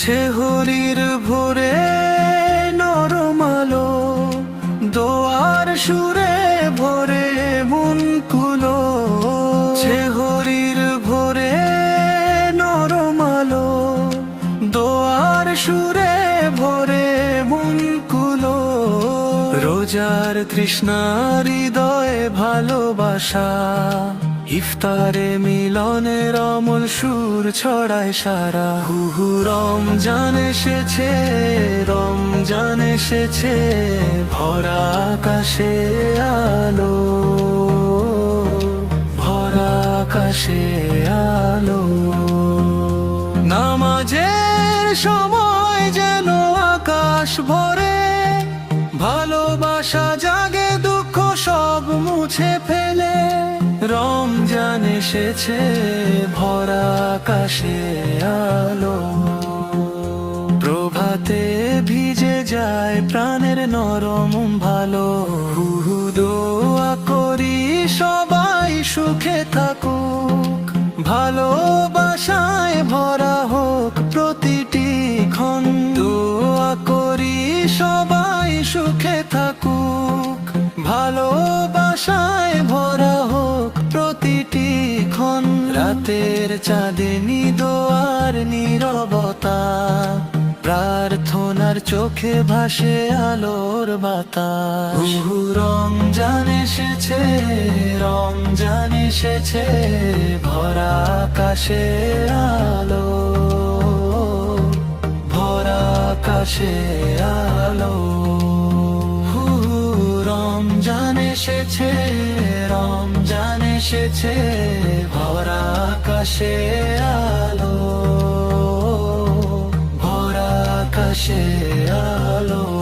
ছেহরির ভোরে নরমালো দোয়ার সুরে ভোরে মন কুলো। ছেহরির ভোরে নরমালো দোয়ার সুরে ভোরে মন কুলো রোজার তৃষ্ণার হৃদয়ে ভালোবাসা। ইফতারে মিলনের অমল সুর ছড়ায় সারা। হুহু রম রমজান এসেছে রমজান এসেছে, ভরা আকাশে আলো। ভরা আকাশে আলো। নামাজের সময় যেন আকাশ ভরে ভালোবাসা জাগে, দুঃখ সব মুছে ফেলে। রমজান এসেছে, ভরা আকাশে আলো। প্রভাতে ভিজে যায়, প্রাণের নরম ভালো। দোয়া করি সবাই সুখে থাকুক। ভালোবাসায় ভরা হোক প্রতিটি ক্ষণ। দোয়া করি, সবাই সুখে থাকুক। রাতের চাঁদনি দোয়ার নীরবতা, প্রার্থনার চোখে ভাসে আলোর বাতাস হুহু রমজান এসেছে রমজান এসেছে, ভরা আকাশে আলো। ভরা আকাশে আলো। রং রমজান এসেছে রমজান এসেছে ভরা আকাশে আলো ভরা আকাশে আলো।